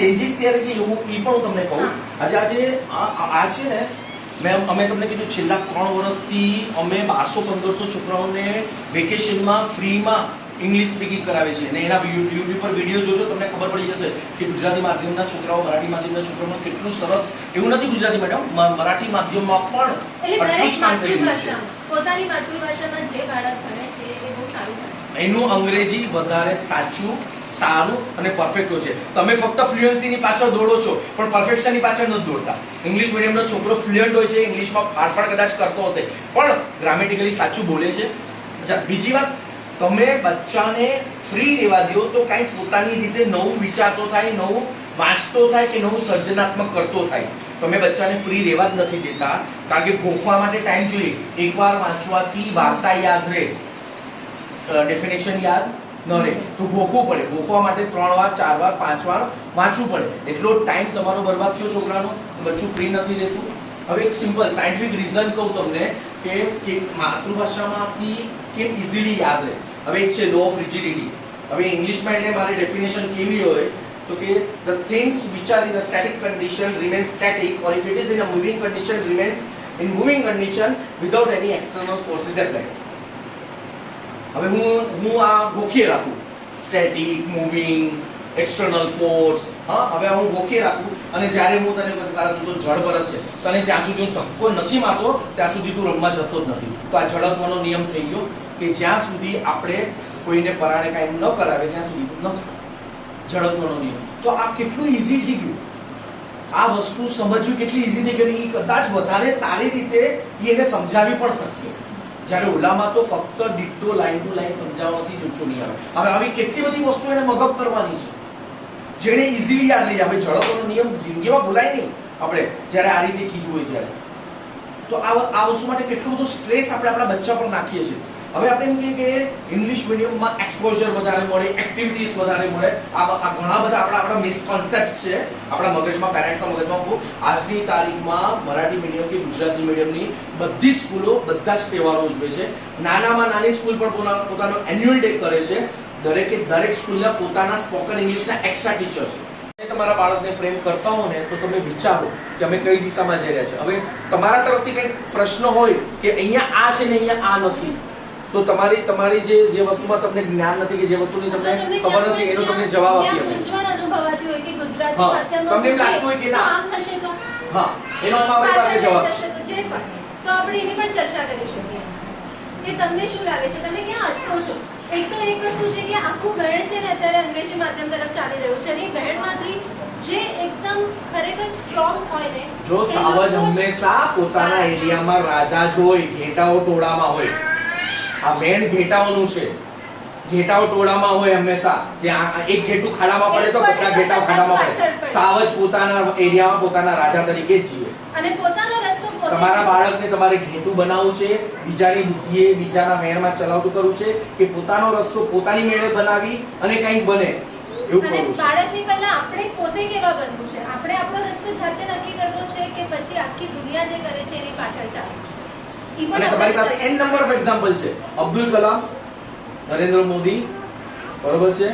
Changes ત્યારે છે એવું એ પણ હું તમને કહું. હા. આજે આજે આ- છે ને મેં અમે તમને કીધું છેલ્લા ત્રણ વર્ષથી અમે બારસો પંદરસો છોકરાઓને વેકેશનમાં ફ્રીમાં ઇંગ્લિશ સ્પીકિંગ કરાવે છે. અને એના યુટ્યુબ પર વીડિયો જોજો તમને ખબર પડી જશે કે ગુજરાતી માધ્યમના છોકરાઓ મરાઠી માધ્યમના છોકરાઓમાં કેટલું સરસ એવું નથી ગુજરાતી મેડમ મરાઠી માધ્યમમાં પણ પોતાની માતૃભાષામાં જે બાળક ભણે છે એ બહુ સારું એનું અંગ્રેજી વધારે સાચું સારું અને પરફેક્ટ છે. તમે ફક્ત ફ્લુએન્સીની પાછળ દોડો છો, પણ પરફેક્શનની પાછળ નથી દોડતા. ઇંગ્લિશ મીડિયમનો છોકરો ફ્લુઅન્ટ હોય છે ઇંગ્લિશમાં ફાડફાડ કદાચ કરતો હશે. પણ ગ્રામેટિકલી સાચું બોલે છે. અચ્છા, બીજી વાત, તમે બચ્ચાને ફ્રી રહેવા દો તો કાંઈ પોતાની રીતે નવું વિચારતો થાય, નવું વાંચતો થાય કે નવું સર્જનાત્મક કરતો થાય. તમે બચ્ચાને ફ્રી રહેવા જ નથી દેતા. કારણ કે ગોખવા માટે ટાઈમ જોઈએ. એકવાર વાંચવાથી વાર્તા યાદ રહે. ડેફિનેશન યાદ ન રહે. તો ભોખવું પડે. ભોખવા માટે ત્રણ વાર, ચાર વાર, પાંચ વાર વાંચવું પડે. એટલો ટાઈમ તમારો બરબાદ થયો છોકરાનો? બચ્ચું ફ્રી નથી રહેતું? હવે એક સિમ્પલ સાયન્ટિફિક રીઝન કહું તમને કે કે માતૃભાષામાંથી કેમ ઇઝીલી યાદ રહે. હવે એક છે લો ઓફ રિજિડિટી હવે ઇંગ્લિશમાં એને મારી ડેફિનેશન કેવી હોય, તો કે the things are in a static condition remain static, or if it in in a moving condition, remains in moving condition without any external forces applied. હવે હું હું આ ગોખી રાખું. સ્ટેટિક મૂવિંગ એક્સટર્નલ ફોર્સ હા, હવે હું ગોખી રાખું. અને જ્યારે હું તને કે તું તો જળ છે, તને જ્યાં સુધી હું ધક્કો નથી મારતો, ત્યાં સુધી તું રમવા જતો જ નથી. તો આ ઝડપવાનો નિયમ થઈ ગયો કે જ્યાં સુધી આપણે કોઈને પરાણે કાંઈ ન કરાવે, ત્યાં સુધી નથી. ઝડપવાનો નિયમ. તો આ કેટલું ઈઝી થઈ ગયું. આ વસ્તુ સમજવું કેટલી ઈઝી થઈ ગઈ. એ કદાચ વધારે સારી રીતે એને સમજાવી પણ શકશે. જ્યારે ઓલામાં તો ફક્ત ડિટ્ટો લાઈન ટુ લાઈન સમજાવવાથી જ ઊંચો નહીં આવે. હવે આવી કેટલી બધી વસ્તુ એને મગજ કરવાની છે? જેને ઇઝીલી યાદ રહી જાય હવે ઝડપનો નિયમ જિંદગીમાં ભૂલાય નહીં. આપણે જ્યારે આ રીતે કીધું હોય ત્યારે. તો આ વસ્તુ માટે કેટલો બધો સ્ટ્રેસ આપણે આપણા બચ્ચા પર નાખીએ છીએ. હવે આપણે એમ કહીએ કે ઇંગ્લિશ મીડિયમમાં એક્સપોઝર વધારે મળે એક્ટિવિટીઝ વધારે મળે. આ ઘણા બધા આપણા આપણા મિસકોન્સેપ્ટ છે. આપણા મગજમાં પેરેન્ટ્સના મગજમાં આજની તારીખમાં મરાઠી મીડિયમ કે ગુજરાતી મીડિયમની બધી સ્કૂલો, બધા જ તહેવારો ઉજવે છે. નાનામાં નાની સ્કૂલ પણ પોતાનો એન્યુઅલ ડે કરે છે. દરેકે, દરેક સ્કૂલના પોતાના સ્પોકન ઇંગ્લિશના એક્સ્ટ્રા ટીચર છે. તમારા બાળકને પ્રેમ કરતા હો ને તો તમે વિચારો કે અમે કઈ દિશામાં જઈ રહ્યા છે. હવે તમારા તરફથી કંઈક પ્રશ્ન હોય કે અહીંયા આ છે ને અહીંયા આ નથી. તો તમારી તમારી જે જે વસ્તુમાં તમને જ્ઞાન નથી કે જે વસ્તુની તમને ખબર નથી એનો તમને જવાબ આપી મૂંઝવણ અનુભવાતી હોય કે ગુજરાતી હા, તમને એમ લાગતું હોય કે ના. આમ થશે તો? હા. એનો અમારી પાસે જવાબ. છે તો જે પણ. તો આપણે એની પણ ચર્ચા કરી શકીએ. કે તમને શું લાગે છે? તમે ક્યાં અટકો છો? એક તો એક વસ્તુ છે કે આખું બહેણ છે ને અત્યારે અંગ્રેજી માધ્યમ તરફ ચાલી રહ્યું છે અને એ બહેણમાંથી જે એકદમ ખરેખર સ્ટ્રોંગ હોય ને જો સાવજ હંમેશા પોતાના એરિયામાં રાજા જ હોય ઘેટાઓ ટોળામાં હોય. આ મેણ ઘેટાઓનું છે. ઘેટાઓ ટોળામાં હોય હંમેશા. જે એક ઘેટું ખાડામાં પડે તો બધા ઘેટાઓ ખાડામાં પડે. સાવજ પોતાના એરિયામાં પોતાના રાજા તરીકે જ જીવે. અને પોતાનો રસ્તો પોતે તમારા બાળકને તમારે ઘેટું બનાવવું છે બીજાની બુદ્ધિએ બીજાના મેળમાં ચલાવતું કરવું છે કે પોતાનો રસ્તો પોતાની મેળે બનાવી અને કંઈક બને એવું કરવું છે. બાળકની પહેલા આપણે પોતે કેવા બનવું છે? આપણે આપણો રસ્તો જાતે નક્કી કરવો છે કે પછી આખી દુનિયા જે કરે છે એની પાછળ ચાલવું અને તમારી પાસે n નંબર ઓફ એક્ઝામ્પલ છે. અબ્દુલ કલામ નરેન્દ્ર મોદી બરોબર છે?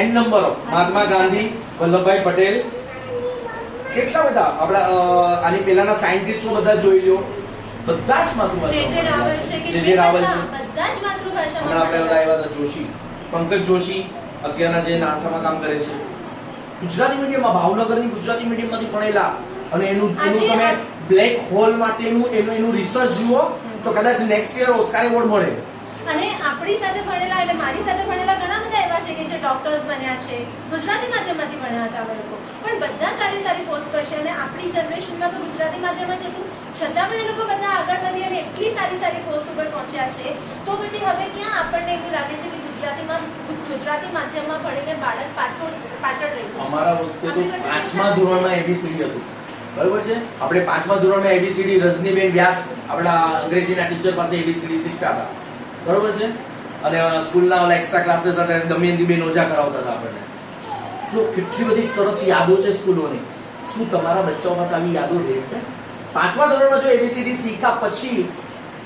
N number of Mahatma Gandhi Vallabhbhai Patel. કેટલા બધા? આપણા આની પહેલાના સાયન્ટિસ્ટો બધા જોઈ લો બધા જ જે જે રાવલ છે. માતૃભાષા જે જે રાવલ છે. બધા જ માતૃભાષા હમણાં આપણે બધા આવ્યા હતા જોશી પંકજ જોશી અત્યારના જે નાસામાં કામ કરે છે. ગુજરાતી મીડિયમમાં ભાવનગરની ગુજરાતી મીડિયમમાંથી ભણેલા. અને એનું એનું તમે બ્લેક હોલ માટેનું એનું એનું રિસર્ચ જુઓ તો કદાચ નેક્સ્ટ યર ઓસ્કાર એવોર્ડ મળે. અને આપણી સાથે ભણેલા એટલે મારી સાથે ભણેલા ઘણા બધા એવા છે કે જે ડોક્ટર્સ બન્યા છે ગુજરાતી માધ્યમમાંથી ભણ્યા હતા અમે લોકો. પણ બધા સારી સારી પોસ્ટ પર છે અને આપણી જનરેશનમાં તો ગુજરાતી માધ્યમ જ હતું. છતાં પણ એ લોકો બધા આગળ વધી અને એટલી સારી સારી પોસ્ટ ઉપર પહોંચ્યા છે. તો પછી હવે ક્યાં આપણને એવું લાગે છે કે ગુજરાતીમાં ગુજરાતી માધ્યમમાં ભણીને બાળક પાછળ પાછળ રહી જાય અમારા વખતે તો પાંચમા ધોરણમાં એબીસીડી હતું. બરોબર છે? આપણે પાંચમા ધોરણમાં એબીસીડી રજનીબેન વ્યાસ આપણા અંગ્રેજીના ટીચર પાસે એબીસીડી શીખતા હતા. બરોબર છે? અને સ્કૂલના ઓલા એક્સ્ટ્રા ક્લાસીસ હતા દમયંતીબેન ઓઝા કરાવતા હતા આપણને. શું કેટલી બધી સરસ યાદો છે સ્કૂલોની? શું તમારા બચ્ચાઓ પાસે આવી યાદો રહેશે? પાંચમા ધોરણમાં જો એબીસીડી શીખ્યા પછી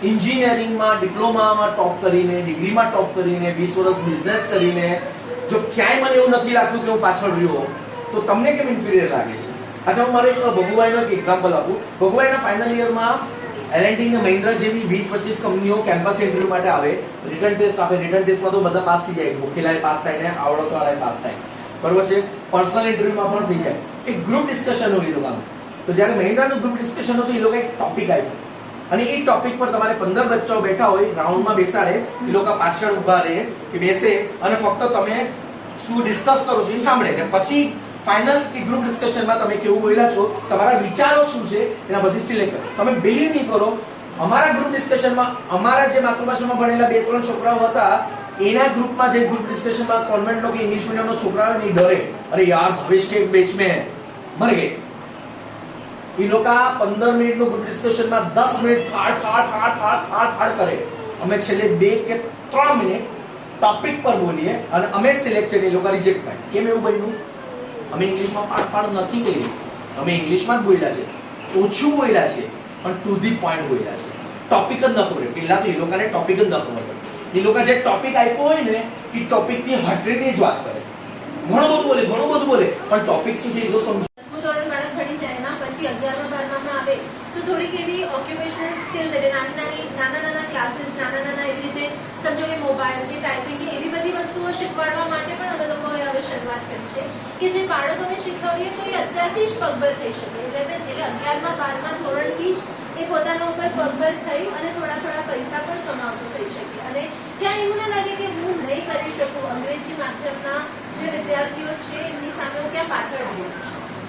એન્જિનિયરિંગમાં ડિપ્લોમામાં ટોપ કરીને ડિગ્રીમાં ટોપ કરીને, વીસ વર્ષ બિઝનેસ કરીને, જો ક્યાંય મને એવું નથી લાગતું કે હું પાછળ રહ્યો તો તમને કેમ ઇન્ફિરિયર લાગે છે? અચ્છા, હું મારે એક ભગુભાઈનો એક એક્ઝામ્પલ આપું. ભગુભાઈના ફાઇનલ યરમાં એલએનટી ને મહિન્દ્રા જેવી વીસ પચીસ કંપનીઓ કેમ્પસ ઇન્ટરવ્યુ માટે આવે. રિટર્ન ટેસ્ટ આપે. રિટર્ન ટેસ્ટમાં તો બધા પાસ થઈ જાય. ભૂખેલાય પાસ થાય ને આવડતવાળાએ પાસ થાય. બરોબર છે? પર્સનલ ઇન્ટરવ્યુમાં પણ થઈ જાય. એક ગ્રુપ ડિસ્કશન હોય એ લોકોનું તો જ્યારે મહિન્દ્રાનું ગ્રુપ ડિસ્કશન હતું, એ લોકો એક ટોપિક આપ્યો. અને એ ટોપિક પર તમારે પંદર બચ્ચાઓ બેઠા હોય રાઉન્ડમાં બેસાડે. એ લોકો પાછળ ઊભા રહે કે બેસે. અને ફક્ત તમે શું ડિસ્કસ કરો છો એ સાંભળે. ને પછી ફાઇનલ કે ગ્રુપ ડિસ્કશનમાં તમે કેવું બોલ્યા છો, તમારા વિચારો શું છે, એના બધી સિલેક્ટ કરો. તમે બિલીવ નહીં કરો, અમારા ગ્રુપ ડિસ્કશનમાં અમારા જે માતૃભાષામાં ભણેલા બે ત્રણ છોકરાઓ હતા, એના ગ્રુપમાં જે ગ્રુપ ડિસ્કશનમાં કોન્વેન્ટનો કે ઇંગ્લિશ મીડિયમનો છોકરા આવે ને ડરે. અરે યાર ભવિષ્ય કે એક બેચ મર ગયે એ લોકો પંદર મિનિટનું ગ્રુપ ડિસ્કશનમાં દસ મિનિટ ફાડ ફાડ ફાડ ફાડ ફાડ ફાડ કરે. અમે છેલ્લે બે કે ત્રણ મિનિટ ટોપિક પર બોલીએ અને અમે સિલેક્ટ થઈને એ લોકો રિજેક્ટ થાય. કેમ એવું બન્યું? અમે ઇંગ્લિશમાં ફાડ પાડ નથી કરી. અમે ઇંગ્લિશમાં જ બોલ્યા છે. ઓછું બોલ્યા છે, પણ ટુ ધી પોઈન્ટ બોલ્યા છે. ટોપિક જ ન ખબર પહેલા તો એ લોકોને ટોપિક જ ન ખબર પડે એ લોકો જે ટોપિક આપ્યો હોય ને, એ ટોપિકથી હટરીને જ વાત કરે. ઘણું બધું બોલે, ઘણું બધું બોલે, પણ ટોપિક શું છે એ તો સમજો. દસમું ધોરણ બાળક જાય એના પછી અગિયારમાં બારમામાં આવે, તો થોડીક એવી ઓક્યુપેશનલ સ્કિલ્સ એટલે નાની નાની નાના નાના ક્લાસીસ નાના નાના એવી રીતે સમજો કે મોબાઈલ કે ટાઈપિંગ એવી બધી વસ્તુઓ શીખવાડવા માટે પણ અમે લોકોએ હવે શરૂઆત કરી છે કે જે બાળકોને શીખવીએ તો એ અત્યારથી જ પગભર થઈ શકે. ઇલેવન એટલે અગિયારમાં બારમાં ધોરણથી જ એ પોતાના ઉપર પગભર થઈ અને થોડા થોડા પૈસા પણ કમાવતો થઈ શકે. અને ત્યાં એવું ના લાગે કે હું નહીં કરી શકું. અંગ્રેજી માધ્યમના જે વિદ્યાર્થીઓ છે, એમની સામે હું ક્યાં પાછળ રહું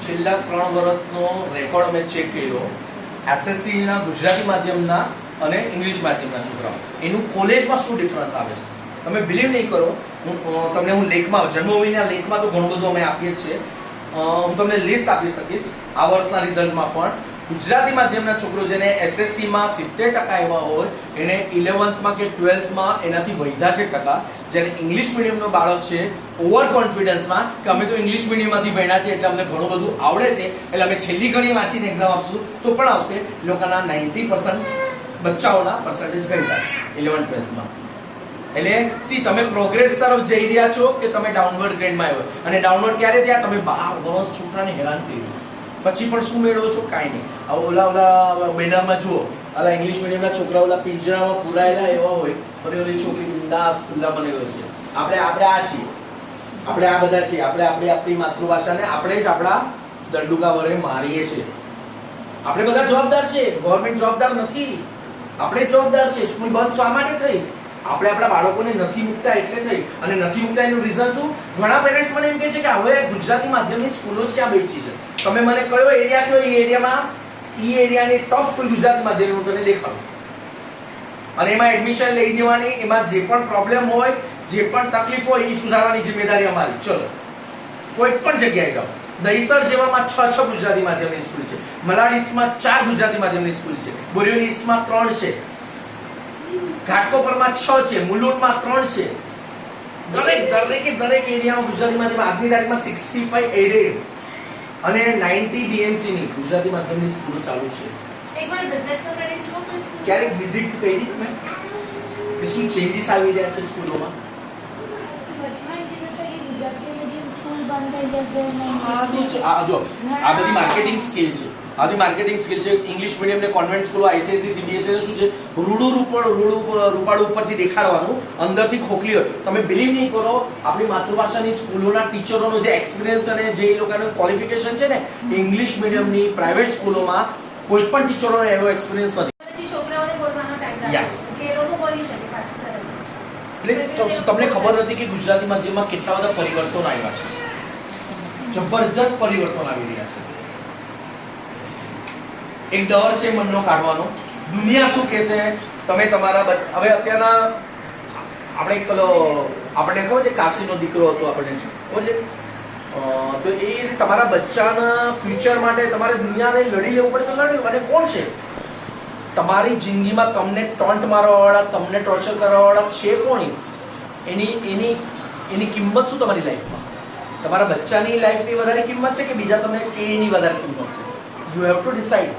છેલ્લા ત્રણ વર્ષનો રેકોર્ડ અમે ચેક કર્યો. એસએસસી ના ગુજરાતી માધ્યમના અને ઇંગ્લિશ માધ્યમના છોકરાઓ. એનું કોલેજમાં શું ડિફરન્સ આવે છે? તમે બિલીવ નહીં કરો. હું તમને હું લેખમાં, જન્મભૂમિના લેખમાં તો ઘણું બધું અમે આપીએ છીએ. હું તમને લિસ્ટ આપી શકીશ આ વર્ષના રિઝલ્ટમાં પણ. ગુજરાતી માધ્યમના છોકરો જેને એસએસસીમાં સિત્તેર ટકા એવા હોય, એને ઇલેવન્થમાં કે ટ્વેલ્થમાં એનાથી વધ્યા છે ટકા. જ્યારે ઇંગ્લિશ મીડિયમનો બાળક છે ઓવર કોન્ફિડન્સમાં કે અમે તો ઇંગ્લિશ મીડિયમમાંથી ભણ્યા છે એટલે અમને ઘણું બધું આવડે છે. એટલે અમે છેલ્લી ઘણી વાંચીને એક્ઝામ આપશું તો પણ આવશે. લોકોના નાઇન્ટી બચ્ચાઓના પર્સન્ટેજ ઘટ્યા ઇલેવન ટ્વેલ્થમાં એટલે સી તમે પ્રોગ્રેસ તરફ જઈ રહ્યા છો કે તમે ડાઉનવર્ડ ગ્રેડમાં આવ્યો? અને ડાઉનવર્ડ ક્યારે થયા? તમે બાર વર્ષ છોકરાને હેરાન કરી પછી પણ શું મેળવો છો? કાંઈ નહીં. ઓલા ઓલા બેનરમાં જુઓ. ઓલા ઇંગ્લિશ મીડિયમના છોકરા ઓલા પિંજરામાં પુરાયેલા એવા હોય. અને ઓલી છોકરી બિંદાસ ખુલ્લા બનેલો છે. આપણે આપણે આ છીએ. આપણે આ બધા છીએ. આપણે આપણી આપણી માતૃભાષાને આપણે જ આપણા દંડુકા વડે મારીએ છીએ. આપણે બધા જવાબદાર છે ગવર્મેન્ટ જવાબદાર નથી. આપણે જવાબદાર છે સ્કૂલ બંધ શા માટે થઈ? આપણે આપણા બાળકોને નથી મૂકતા એટલે થઈ. અને નથી મૂકતા એનું રીઝન શું? ઘણા પેરેન્ટ્સ મને એમ કહે છે કે હવે ગુજરાતી માધ્યમની સ્કૂલો જ ક્યાં બેચી છે? તમે મને કયો એરિયા કયો? એ એરિયામાં ઈ એરિયાની ટફ સ્કૂલ ગુજરાતી માધ્યમની તને દેખાડું. અને એમાં એડમિશન લઈ દેવાની, એમાં જે પણ પ્રોબ્લેમ હોય, જે પણ તકલીફ હોય, એ સુધારવાની જિમ્મેદારી અમારી. ચલો. કોઈ પણ જગ્યાએ જાઓ. દહીસર જેવામાં છ છ ગુજરાતી માધ્યમની સ્કૂલ છે. મલાડ ચાર ગુજરાતી માધ્યમની સ્કૂલ છે. બોરીવલી ઈસ્ટમાં ત્રણ છે. ઘાટકોપરમાં છ છે. મુલુંડમાં ત્રણ છે. દરેક દરેકે દરેક એરિયામાં ગુજરાતી માધ્યમ આજની તારીખમાં સિક્સટી ફાઈવ એડેડ અને નાઇન્ટી બીએમસી ની ગુજરાતી માધ્યમની સ્કૂલો ચાલુ છે. એકવાર વિઝિટ તો કરી જુઓ ક્યારેક વિઝિટ કરી તમે. કે શું ચેન્જીસ આવી રહ્યા છે સ્કૂલોમાં વચમાં એમ કીધું હતું કે ગુજરાતી મીડિયમ સ્કૂલ બંધ થઈ જશે આ તો છે. આ જો આ બધી માર્કેટિંગ સ્કિલ છે. આ બધી માર્કેટિંગ સ્કિલ છે. ઇંગ્લિશ મીડિયમ ને કોન્વેન્ટ સ્કૂલો આઈસીએસસી સીબીએસસી શું છે? રૂડું રૂપડ રૂડું રૂપાળું ઉપરથી દેખાડવાનું અંદરથી ખોખલી હોય. તમે બિલીવ નહીં કરો આપણી માતૃભાષાની સ્કૂલોના ટીચરોનો જે એક્સપિરિયન્સ અને જે એ લોકોનું ક્વોલિફિકેશન છે ને ઇંગ્લિશ મીડિયમની પ્રાઇવેટ સ્કૂલોમાં કોઈ પણ ટીચરોનો એવો એક્સપિરિયન્સ નથી. છોકરાઓને બોલવાનો ટાઈમ. એટલે તમને ખબર નથી કે ગુજરાતી માધ્યમમાં કેટલા બધા પરિવર્તનો આવ્યા છે. જબરજસ્ત પરિવર્તન આવી રહ્યા છે. એક ડર છે મનનો કાઢવાનો. દુનિયા શું કહેશે? તમે તમારા હવે અત્યારના આપણે પેલો આપણે કહો છે કાશીનો દીકરો હતો આપણે કહો છે? તો એ તમારા બચ્ચાના ફ્યુચર માટે તમારે દુનિયાને લડી લેવું પડે તો લડ્યું. અને કોણ છે? તમારી જિંદગીમાં તમને ટોન્ટ મારવાવાળા, તમને ટોર્ચર કરવાવાળા છે કોણ? એની એની એની કિંમત શું તમારી લાઈફમાં તમારા બચ્ચાની લાઈફની વધારે કિંમત છે કે બીજા તમે કે એની વધારે કિંમત છે? યુ હેવ ટુ ડિસાઈડ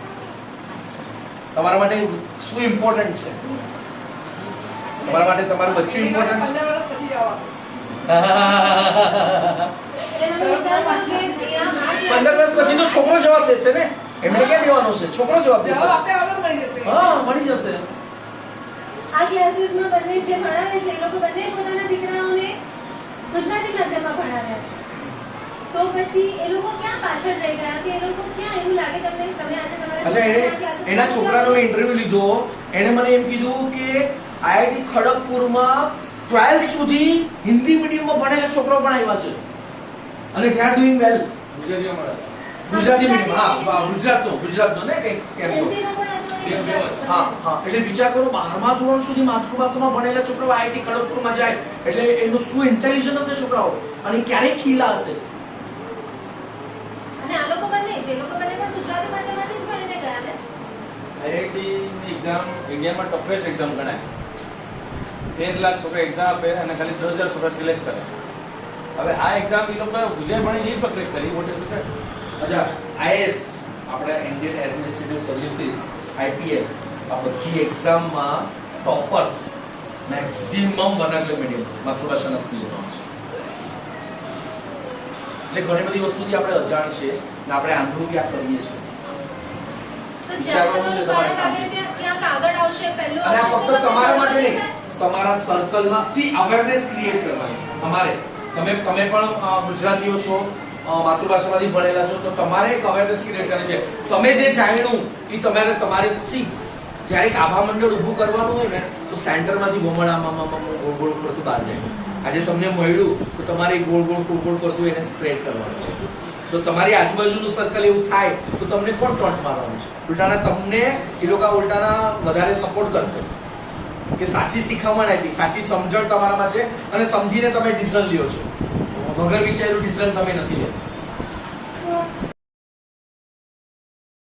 તમારા માટે શું ઇમ્પોર્ટન્ટ છે? તમારા માટે તમારું બચ્ચું ઇમ્પોર્ટન્ટ અહીંયા પંદર વર્ષ પછી તો છોકરો જવાબ દેશે ને? એમને ક્યાં દેવાનો છે? છોકરો જવાબ દેશે. હા મળી જશે. આ ક્લાસીસમાં બંને જે ભણાવે છે એ લોકો બંને પોતાના દીકરાઓને ગુજરાતી માધ્યમમાં ભણાવ્યા છે. તો પછી એ લોકો ક્યાં પાછળ રહી ગયા કે એ લોકો ક્યાં એવું લાગે તમને તમે આજે તમારા અચ્છા એને એના છોકરાનો મેં ઇન્ટરવ્યુ લીધો. એને મને એમ કીધું કે આઈઆઈટી ખડગપુરમાં ટ્વેલ્થ સુધી હિન્દી મીડિયમમાં ભણેલા છોકરાઓ પણ આવ્યા છે. અને they are doing well Gujarati medium હા વાહ, ગુજરાતનો ગુજરાતનો ને કેમ. હા હા એટલે વિચાર કરો બારમા ધોરણ સુધી માતૃભાષામાં ભણેલા છોકરાઓ આઈઆઈટી ખડગપુરમાં જાય. એટલે એનું શું ઇન્ટેલિજન્સ હશે છોકરાઓ? અને ક્યારેય ખીલા હશે અને આ લોકો બંને જે લોકો બંને પણ ગુજરાતી માધ્યમમાંથી જ ભણીને ગયા ને આઈઆઈટીની એક્ઝામ ઇન્ડિયામાં ટફેસ્ટ એક્ઝામ ગણાય. તેર લાખ છોકરા એક્ઝામ આપે અને ખાલી દસ હજાર છોકરા સિલેક્ટ કરે. હવે આ એક્ઝામ એ લોકો ગુજરાત ભણી એ જ ક્રેક કરી વોટ ઇઝ અચ્છા આઈએસ આપણે ઇન્ડિયન એડમિનિસ્ટ્રેટિવ સર્વિસીસ આઈપીએસ આ બધી એક્ઝામમાં ટોપર્સ મેક્સિમમ વર્નાક્યુલર મીડિયમ માતૃભાષાના સ્કૂલોમાં છે. એટલે ઘણી બધી વસ્તુથી આપણે અજાણ છે ને આપણે આંધળું ક્યાં કરીએ છીએ. વિચારવાનું છે તમારે અને આ ફક્ત તમારા માટે નહીં તમારા સર્કલમાં અવેરનેસ ક્રિએટ કરવાની છે. તમારે તમે તમે પણ ગુજરાતીઓ છો માતૃભાષામાંથી ભણેલા છો તો તમારે એક અવેરનેસ ક્રિએટ કરવાની છે. તમે જે જાણ્યું એ તમારે તમારે શી? જ્યારે એક આભા મંડળ ઊભું કરવાનું હોય ને તો સેન્ટરમાંથી ભમણામાં ગોળ ગોળ ફરતું બહાર જાય. આજે તમને મળ્યું તો તમારે ગોળ ગોળ ગોળ ગોળ ફરતું એને સ્પ્રેડ કરવાનું છે. તો તમારી આજુબાજુનું સર્કલ એવું થાય, તો તમને કોણ ટોન્ટ મારવાનું છે? ઉલટાના તમને એ લોકો ઉલટાના વધારે સપોર્ટ કરશે. કે સાચી શીખવણ આપી સાચી સમજણ તમારામાં છે અને સમજીને તમે ડિસિઝન લ્યો છો. વગર વિચાર્યું ડિસિઝન તમે નથી લેતા.